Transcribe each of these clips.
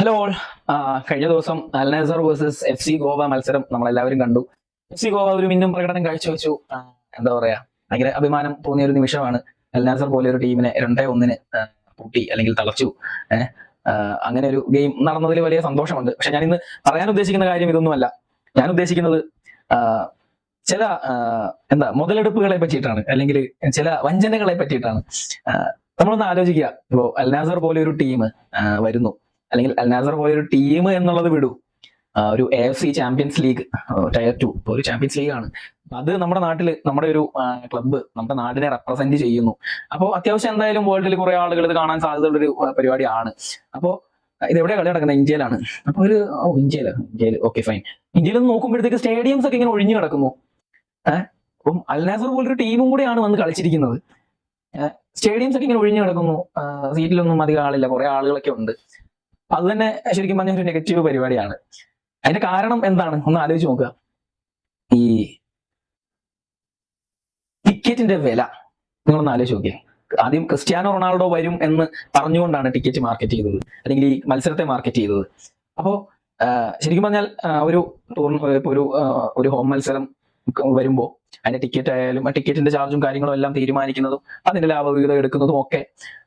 Hello all കഴിഞ്ഞ ദിവസം Al Nassr versus F C Goa മത്സരം നമ്മളെല്ലാവരും കണ്ടു. എഫ് സി ഗോവ ഒരു മിന്നും പ്രകടനം കാഴ്ചവെച്ചു. എന്താ പറയാ ഭയങ്കര അഭിമാനം തോന്നിയ ഒരു നിമിഷമാണ് അൽനസർ പോലെ ഒരു ടീമിനെ രണ്ടേ ഒന്നിന് പൂട്ടി അല്ലെങ്കിൽ തളച്ചു. അങ്ങനെ ഒരു ഗെയിം നടന്നതിൽ വലിയ സന്തോഷമുണ്ട്. പക്ഷെ ഞാൻ ഇന്ന് പറയാൻ ഉദ്ദേശിക്കുന്ന കാര്യം ഇതൊന്നുമല്ല. ഞാൻ ഉദ്ദേശിക്കുന്നത് ചില എന്താ മുതലെടുപ്പുകളെ പറ്റിയിട്ടാണ്. അല്ലെങ്കിൽ ചില വഞ്ചനകളെ പറ്റിയിട്ടാണ്. നമ്മളൊന്ന് ആലോചിക്കുക. ഇപ്പോ അൽനാസർ പോലെ ഒരു ടീം വരുന്നു. അല്ലെങ്കിൽ അൽനാസർ പോയൊരു ടീം എന്നുള്ളത് വിടൂ. ഒരു A F C champions league tier two ഒരു ചാമ്പ്യൻസ് ലീഗ് ആണ്. അത് നമ്മുടെ നാട്ടിൽ നമ്മുടെ ഒരു ക്ലബ്ബ് നമ്മുടെ നാടിനെ റെപ്രസെന്റ് ചെയ്യുന്നു. അപ്പോൾ അത്യാവശ്യം എന്തായാലും വേൾഡിൽ കുറെ ആളുകൾ ഇത് കാണാൻ സാധ്യതയുള്ള ഒരു പരിപാടിയാണ്. അപ്പോൾ ഇത് എവിടെ കളി നടക്കുന്നത്? ഇന്ത്യയിലാണ്. അപ്പൊ ഒരു ഓ ഇന്ത്യയിൽ? ഇന്ത്യയിൽ ഓക്കെ ഫൈൻ ഇന്ത്യയിൽ നോക്കുമ്പോഴത്തേക്ക് സ്റ്റേഡിയംസ് ഒക്കെ ഇങ്ങനെ ഒഴിഞ്ഞു കിടക്കുന്നു. അപ്പം അൽനാസർ പോലൊരു ടീമും കൂടെയാണ് വന്ന് കളിച്ചിരിക്കുന്നത്. സ്റ്റേഡിയംസ് ഒക്കെ ഇങ്ങനെ ഒഴിഞ്ഞു കിടക്കുന്നു. സീറ്റിലൊന്നും അധികം ആളില്ല. കുറെ ആളുകളൊക്കെ ഉണ്ട്. അത് തന്നെ ശരിക്കും പറഞ്ഞ ഒരു നെഗറ്റീവ് പരിപാടിയാണ്. അതിന്റെ കാരണം എന്താണ്? ഒന്ന് ആലോചിച്ച് നോക്കുക. ഈ ടിക്കറ്റിന്റെ വില നിങ്ങളൊന്ന് ആലോചിച്ച് നോക്കിയേ. ആദ്യം ക്രിസ്ത്യാനോ റൊണാൾഡോ വരും എന്ന് പറഞ്ഞുകൊണ്ടാണ് ടിക്കറ്റ് മാർക്കറ്റ് ചെയ്തത്. അല്ലെങ്കിൽ ഈ മത്സരത്തെ മാർക്കറ്റ് ചെയ്തത്. അപ്പോ ശരിക്കും പറഞ്ഞാൽ ഒരു ടൂർണ ഒരു ഒരു ഹോം മത്സരം വരുമ്പോൾ അതിന്റെ ടിക്കറ്റ് ആയാലും ആ ടിക്കറ്റിന്റെ ചാർജും കാര്യങ്ങളും എല്ലാം തീരുമാനിക്കുന്നതും അതിന്റെ ലാഭവിഹിതം എടുക്കുന്നതും ഒക്കെ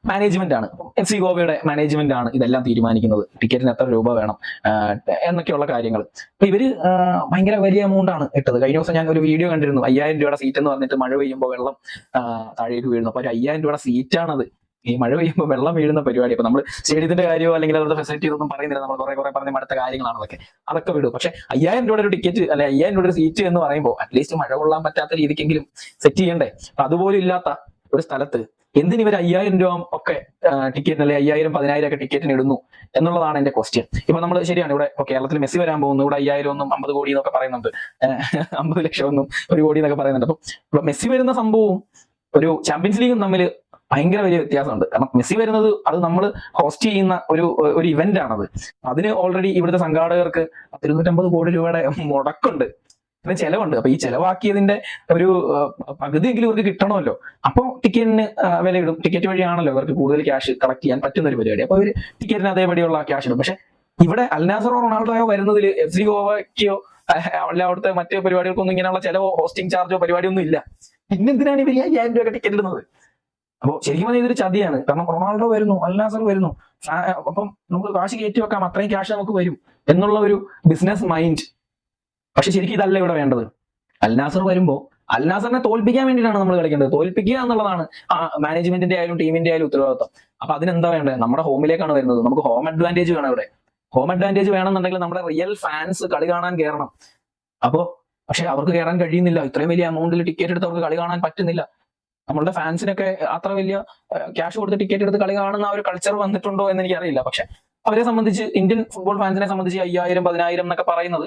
മാനേജ്മെന്റ് ആണ്. എഫ് സി ഗോവയുടെ മാനേജ്മെന്റ് ആണ് ഇതെല്ലാം തീരുമാനിക്കുന്നത്. ടിക്കറ്റിന് എത്ര രൂപ വേണം എന്നൊക്കെയുള്ള കാര്യങ്ങൾ. അപ്പൊ ഇവർ ഭയങ്കര വലിയ എമൗണ്ട് ആണ് ഇട്ടത്. കഴിഞ്ഞ ദിവസം ഞാൻ ഒരു വീഡിയോ കണ്ടിരുന്നു. അയ്യായിരം രൂപയുടെ സീറ്റ് എന്ന് പറഞ്ഞിട്ട് മഴ പെയ്യുമ്പോൾ വെള്ളം താഴേക്ക് വീഴുന്നു. അപ്പൊ ഒരു അയ്യായിരം രൂപയുടെ സീറ്റാണത് ഈ മഴ പെയ്യുമ്പോൾ വെള്ളം വീഴുന്ന പരിപാടി. അപ്പൊ നമ്മൾ സ്റ്റേഡിയത്തിന്റെ കാര്യമോ അല്ലെങ്കിൽ അവരുടെ ഫെസിലിറ്റി ഒന്നും പറയുന്നില്ല. നമ്മൾ കുറെ കുറെ പറഞ്ഞ അടുത്ത കാര്യങ്ങളാണ് അതൊക്കെ. അതൊക്കെ വിടും. പക്ഷെ അയ്യായിരം രൂപയുടെ ഒരു ടിക്കറ്റ് അല്ലെ അയ്യായിരം രൂപയുടെ ഒരു സീറ്റ് എന്ന് പറയുമ്പോൾ അറ്റ്ലീസ്റ്റ് മഴ കൊള്ളാൻ പറ്റാത്ത രീതിക്കെങ്കിലും സെറ്റ് ചെയ്യണ്ടേ? അപ്പൊ അതുപോലും ഇല്ലാത്ത ഒരു സ്ഥലത്ത് എന്തിന് ഇവർ അയ്യായിരം രൂപ ഒക്കെ ടിക്കറ്റിന് അല്ലെ അയ്യായിരം പതിനായിരം ഒക്കെ ടിക്കറ്റിന് ഇടുന്നു എന്നുള്ളതാണ് എന്റെ ക്വസ്റ്റ്യൻ ഇപ്പൊ നമ്മൾ ശരിയാണ്. ഇവിടെ കേരളത്തിൽ മെസ്സി വരാൻ പോകുന്നു. ഇവിടെ അയ്യായിരം ഒന്നും അമ്പത് കോടി എന്നൊക്കെ പറയുന്നുണ്ട്. അമ്പത് ലക്ഷം ഒന്നും ഒരു കോടി എന്നൊക്കെ പറയുന്നുണ്ട്. അപ്പൊ മെസ്സി വരുന്ന സംഭവവും ഒരു ചാമ്പ്യൻസ് ലീഗും തമ്മിൽ ഭയങ്കര വലിയ വ്യത്യാസമുണ്ട്. കാരണം മെസ്സി വരുന്നത് അത് നമ്മൾ ഹോസ്റ്റ് ചെയ്യുന്ന ഒരു ഒരു ഇവന്റ് ആണത്. അതിന് ഓൾറെഡി ഇവിടുത്തെ സംഘാടകർക്ക് ഇരുന്നൂറ്റമ്പത് കോടി രൂപയുടെ മുടക്കുണ്ട്. പിന്നെ ചെലവുണ്ട്. അപ്പൊ ഈ ചെലവാക്കിയതിന്റെ ഒരു പകുതി എങ്കിലും ഇവർക്ക് കിട്ടണമല്ലോ. അപ്പോൾ ടിക്കറ്റിന് വില ഇടും ടിക്കറ്റ് വഴിയാണല്ലോ ഇവർക്ക് കൂടുതൽ ക്യാഷ് കളക്ട് ചെയ്യാൻ പറ്റുന്ന ഒരു പരിപാടി. അപ്പൊ ഇവർ ടിക്കറ്റിന് അതേപടിയുള്ള ക്യാഷ് ഇടും. പക്ഷെ ഇവിടെ അൽനാസറോ റൊണാൾഡോയോ വരുന്നതിൽ എഫ് സി ഗോവയ്ക്കോ അല്ല അവിടുത്തെ മറ്റു പരിപാടികൾക്കൊന്നും ഇങ്ങനെയുള്ള ചിലവോ ഹോസ്റ്റിംഗ് ചാർജോ പരിപാടിയൊന്നും ഇല്ല. പിന്നെന്തിനാണ് ഇവർ ഈ അയ്യായിരം രൂപ ടിക്കറ്റ് ഇടുന്നത്? അപ്പോൾ ശരിക്കും പറഞ്ഞാൽ ഇതൊരു ചതിയാണ്. കാരണം റൊണാൾഡോ വരുന്നു അൽനാസർ വരുന്നു. അപ്പം നമുക്ക് കാശ് കയറ്റി വെക്കാം അത്രയും ക്യാഷ് നമുക്ക് വരും എന്നുള്ള ഒരു ബിസിനസ് മൈൻഡ് പക്ഷെ ശരിക്കും ഇതല്ല ഇവിടെ വേണ്ടത്. അൽനാസർ വരുമ്പോ അൽനാസറിനെ തോൽപ്പിക്കാൻ വേണ്ടിയിട്ടാണ് നമ്മൾ കളിക്കേണ്ടത്. തോൽപ്പിക്കുക എന്നുള്ളതാണ് മാനേജ്മെന്റിന്റെ ആയാലും ടീമിന്റെ ആയാലും ഉത്തരവാദിത്വം. അപ്പൊ അതിനെന്താ വേണ്ടത്? നമ്മുടെ ഹോമിലേക്കാണ് വരുന്നത്. നമുക്ക് ഹോം അഡ്വാന്റേജ് വേണം ഇവിടെ. ഹോം അഡ്വാന്റേജ് വേണമെന്നുണ്ടെങ്കിൽ നമ്മുടെ റിയൽ ഫാൻസ് കളി കാണാൻ കയറണം അപ്പോ പക്ഷെ അവർക്ക് കയറാൻ കഴിയുന്നില്ല. ഇത്രയും വലിയ എമൗണ്ടിൽ ടിക്കറ്റ് എടുത്ത് അവർക്ക് കളി കാണാൻ പറ്റുന്നില്ല. നമ്മളുടെ ഫാൻസിനൊക്കെ അത്ര വലിയ ക്യാഷ് കൊടുത്ത് ടിക്കറ്റ് എടുത്ത് കളി കാണുന്ന ആ ഒരു കൾച്ചർ വന്നിട്ടുണ്ടോ എന്ന് എനിക്കറിയില്ല പക്ഷെ അവരെ സംബന്ധിച്ച് ഇന്ത്യൻ ഫുട്ബോൾ ഫാൻസിനെ സംബന്ധിച്ച് അയ്യായിരം പതിനായിരം എന്നൊക്കെ പറയുന്നത്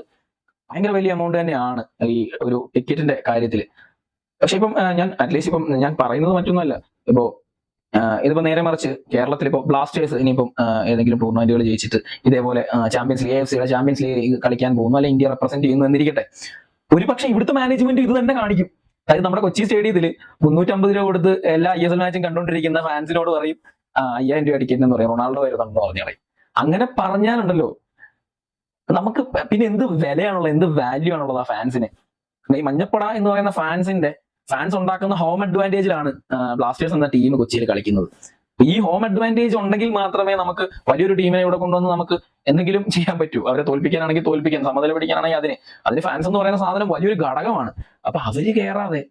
ഭയങ്കര വലിയ എമൗണ്ട് തന്നെയാണ് ഈ ഒരു ടിക്കറ്റിന്റെ കാര്യത്തിൽ പക്ഷെ ഇപ്പം ഞാൻ അറ്റ്ലീസ്റ്റ് ഇപ്പം ഞാൻ പറയുന്നത് മറ്റൊന്നുമല്ല. ഇപ്പോ ഇതിപ്പോ നേരെ മറിച്ച് കേരളത്തിൽ ഇപ്പോ ബ്ലാസ്റ്റേഴ്സ് ഇനിയിപ്പം ഏതെങ്കിലും ടൂർണമെന്റുകൾ ജയിച്ചിട്ട് ഇതേപോലെ ചാമ്പ്യൻസ് ലീഗ് എഫ് സിയുടെ ചാമ്പ്യൻസ് ലീഗ് കളിക്കാൻ പോകുന്നു അല്ലെങ്കിൽ ഇന്ത്യ റെപ്രസെന്റ് ചെയ്യുന്നു എന്നിരിക്കട്ടെ. ഒരു പക്ഷേ ഇവിടുത്തെ മാനേജ്മെന്റ് ഇത് തന്നെ കാണിക്കും. അതായത് നമ്മുടെ കൊച്ചി സ്റ്റേഡിയത്തിൽ മുന്നൂറ്റമ്പത് രൂപ കൊടുത്ത് എല്ലാ ഐ എസ് എൽ മാച്ചും കണ്ടുകൊണ്ടിരിക്കുന്ന ഫാൻസിനോട് പറയും അയ്യായിരം രൂപ ടിക്കറ്റ് എന്ന് പറയും. റൊണാൾഡോ വരുന്നുണ്ടെന്ന് പറഞ്ഞു പറയും. അങ്ങനെ പറഞ്ഞാലുണ്ടല്ലോ. നമുക്ക് പിന്നെ എന്ത് വിലയാണുള്ളത് എന്ത് വാല്യൂ ആണുള്ളത് ആ ഫാൻസിന് ഈ മഞ്ഞപ്പട എന്ന് പറയുന്ന ഫാൻസിന്റെ ഫാൻസ് ഉണ്ടാക്കുന്ന ഹോം അഡ്വാന്റേജിലാണ് ബ്ലാസ്റ്റേഴ്സ് എന്ന ടീം കൊച്ചിയിൽ കളിക്കുന്നത്. ഈ ഹോം അഡ്വാന്റേജ് ഉണ്ടെങ്കിൽ മാത്രമേ നമുക്ക് വലിയൊരു ടീമിനെ ഇവിടെ കൊണ്ടുവന്ന് നമുക്ക് എന്തെങ്കിലും ചെയ്യാൻ പറ്റൂ. അവരെ തോൽപ്പിക്കാനാണെങ്കിൽ തോൽപ്പിക്കാൻ സമനില പിടിക്കാനാണെങ്കിൽ അതിന്. അതിന് ഫാൻസ് എന്ന് പറയുന്ന സാധനം വലിയൊരു ഘടകമാണ്. അപ്പൊ അവർ കയറാതെ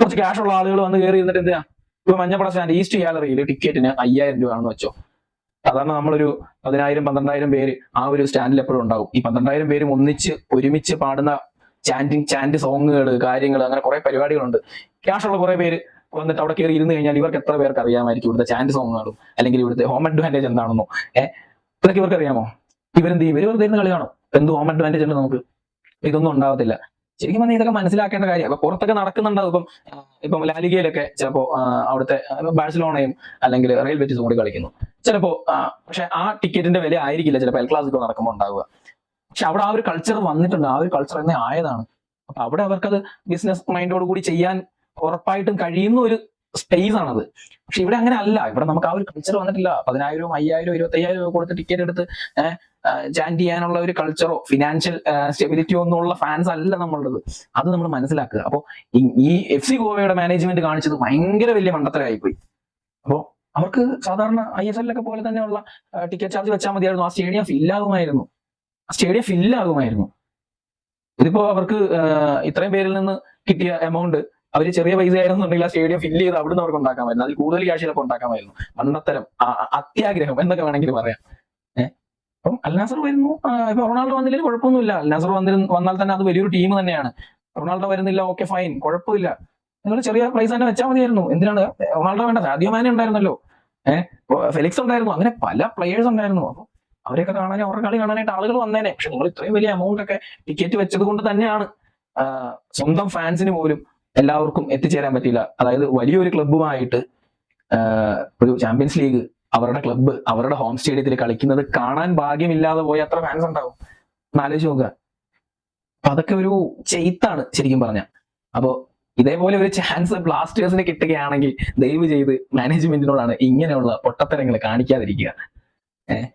കുറച്ച് ക്യാഷ് ഉള്ള ആളുകൾ വന്ന് കയറി ഇരുന്നിട്ട് എന്താ ഇപ്പൊ മഞ്ഞപ്പട സ്റ്റാൻഡ് ഈസ്റ്റ് ഗാലറിയിൽ ടിക്കറ്റിന് അയ്യായിരം രൂപയാണെന്ന് വെച്ചോ. സാധാരണ നമ്മളൊരു പതിനായിരം പന്ത്രണ്ടായിരം പേര് ആ ഒരു സ്റ്റാൻഡിൽ എപ്പോഴും ഉണ്ടാവും. ഈ പന്ത്രണ്ടായിരം പേരും ഒന്നിച്ച് ഒരുമിച്ച് പാടുന്ന ചാന്റിങ് ചാന്റ് സോങ്ങുകൾ കാര്യങ്ങൾ അങ്ങനെ കുറെ പരിപാടികളുണ്ട്. ക്യാഷ് ഉള്ള കുറെ പേര് വന്നിട്ട് അവിടെ കയറി ഇരുന്ന് കഴിഞ്ഞാൽ ഇവർക്ക് എത്ര പേർക്ക് അറിയാമായിരിക്കും ഇവിടുത്തെ ചാൻസ് സോങ്ങുകളും അല്ലെങ്കിൽ ഇവിടുത്തെ ഹോം അഡ്വാന്റേജ് എന്താണെന്നോ? ഏഹ് ഇതൊക്കെ ഇവർക്ക് അറിയാമോ? ഇവരെന്ത് ഇവർ വെറുതെ ഇരുന്ന് കളിയാണോ എന്ത് ഹോം അഡ്വാന്റേജ് ഉണ്ട് നമുക്ക്? ഇതൊന്നും ഉണ്ടാവത്തില്ല. ശരിക്കും പറഞ്ഞാൽ ഇതൊക്കെ മനസ്സിലാക്കേണ്ട കാര്യം. അപ്പൊ പുറത്തൊക്കെ നടക്കുന്നുണ്ടാവും. ഇപ്പം ഇപ്പം ലാലികയിലൊക്കെ ചിലപ്പോ അവിടുത്തെ ബാഴ്സലോണയും അല്ലെങ്കിൽ റയൽ ബെറ്റിസും കൂടി കളിക്കുന്നു. ചിലപ്പോ പക്ഷെ ആ ടിക്കറ്റിന്റെ വില ആയിരിക്കില്ല ചിലപ്പോൾ എൽ ക്ലാസിക്കോ നടക്കുമ്പോൾ ഉണ്ടാവുക. പക്ഷെ അവിടെ ആ ഒരു കൾച്ചർ വന്നിട്ടുണ്ട്. ആ ഒരു കൾച്ചർ തന്നെ ആയതാണ്. അപ്പൊ അവിടെ അവർക്കത് ബിസിനസ് മൈൻഡോട് കൂടി ചെയ്യാൻ ഉറപ്പായിട്ടും കഴിയുന്ന ഒരു സ്പേസ് ആണത്. പക്ഷെ ഇവിടെ അങ്ങനെ അല്ല. ഇവിടെ നമുക്ക് ആ ഒരു കൾച്ചർ വന്നിട്ടില്ല. പതിനായിരവും അയ്യായിരവും അയ്യായിരം കൊടുത്ത് ടിക്കറ്റ് എടുത്ത് ചാൻഡ് ചെയ്യാനുള്ള ഒരു കൾച്ചറോ ഫിനാൻഷ്യൽ സ്റ്റെബിലിറ്റിയോ ഒന്നുമുള്ള ഫാൻസ് അല്ല നമ്മളുടെ അത് നമ്മൾ മനസ്സിലാക്കുക. അപ്പോൾ ഈ എഫ് സി ഗോവയുടെ മാനേജ്മെന്റ് കാണിച്ചത് ഭയങ്കര വലിയ മണ്ടത്തരമായി പോയി അപ്പോൾ അവർക്ക് സാധാരണ ഐ എസ് എല്ലൊക്കെ പോലെ തന്നെയുള്ള ടിക്കറ്റ് ചാർജ് വെച്ചാൽ മതിയായിരുന്നു. ആ സ്റ്റേഡിയം ഫില്ലാകുമായിരുന്നു ആ സ്റ്റേഡിയം ഫില്ലാകുമായിരുന്നു ഇതിപ്പോ അവർക്ക് ഇത്രയും പേരിൽ നിന്ന് കിട്ടിയ എമൗണ്ട് അവർ ചെറിയ പൈസ ആയിരുന്നുണ്ടെങ്കിൽ ആ സ്റ്റേഡിയം ഫില്ല് ചെയ്ത് അവിടുന്ന് അവർക്ക് ഉണ്ടാക്കാമായിരുന്നു. അതിൽ കൂടുതൽ ക്യാഷ് ചിലപ്പോൾ ഉണ്ടാക്കാമായിരുന്നു. ആ- അത്യാഗ്രഹം എന്നൊക്കെ വേണമെങ്കിൽ പറയാം. അപ്പം അൽനാസർ വരുന്നു. ഇപ്പൊ റൊണാൾഡോ വന്നില്ലെങ്കിൽ കുഴപ്പമൊന്നുമില്ല. അൽനാസർ വന്നിരുന്നു വന്നാൽ തന്നെ അത് വലിയൊരു ടീം തന്നെയാണ്. റൊണാൾഡോ വരുന്നില്ല ഓക്കെ ഫൈൻ കുഴപ്പമില്ല. നിങ്ങൾ ചെറിയ പ്രൈസ് തന്നെ വെച്ചാൽ മതിയായിരുന്നു. എന്തിനാണ്? റൊണാൾഡോ വേണ്ടത്? സാദിയോ മാനെ ഉണ്ടായിരുന്നല്ലോ. ഏഹ് ഫെലിക്സ് ഉണ്ടായിരുന്നു. അങ്ങനെ പല പ്ലെയേഴ്സ് ഉണ്ടായിരുന്നു. അപ്പൊ അവരെയൊക്കെ കാണാൻ അവരുടെ കളി കാണാനായിട്ട് ആളുകൾ വന്നേനെ. പക്ഷെ നിങ്ങൾ ഇത്രയും വലിയ എമൗണ്ട് ഒക്കെ ടിക്കറ്റ് വെച്ചത് കൊണ്ട് തന്നെയാണ്. സ്വന്തം ഫാൻസിന് പോലും എല്ലാവർക്കും എത്തിച്ചേരാൻ പറ്റില്ല അതായത് വലിയൊരു ക്ലബ്ബുമായിട്ട് ഒരു ചാമ്പ്യൻസ് ലീഗ് അവരുടെ ക്ലബ്ബ് അവരുടെ ഹോം സ്റ്റേഡിയത്തിൽ കളിക്കുന്നത് കാണാൻ ഭാഗ്യമില്ലാതെ പോയ അത്ര ഫാൻസ് ഉണ്ടാവും? എന്നാലോചിച്ച് നോക്കുക. അപ്പൊ അതൊക്കെ ഒരു ചെയ്ത്താണ് ശരിക്കും പറഞ്ഞ. അപ്പോ ഇതേപോലെ ഒരു ചാൻസ് ബ്ലാസ്റ്റേഴ്സിന് കിട്ടുകയാണെങ്കിൽ ദയവ് ചെയ്ത് മാനേജ്മെന്റിനോടാണ് ഇങ്ങനെയുള്ള പൊട്ടത്തരങ്ങൾ കാണിക്കാതിരിക്കുക. ഏഹ്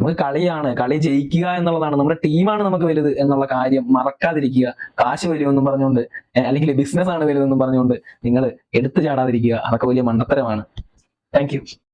നമുക്ക് കളിയാണ് കളി ജയിക്കുക എന്നുള്ളതാണ്. നമ്മുടെ ടീമാണ് നമുക്ക് വലുത് എന്നുള്ള കാര്യം മറക്കാതിരിക്കുക. കാശ് വലുതെന്നും പറഞ്ഞുകൊണ്ട് അല്ലെങ്കിൽ ബിസിനസ് ആണ് വലുതെന്നും പറഞ്ഞുകൊണ്ട് നിങ്ങൾ എടുത്തു ചാടാതിരിക്കുക. അതൊക്കെ വലിയ മണ്ടത്തരമാണ്. താങ്ക്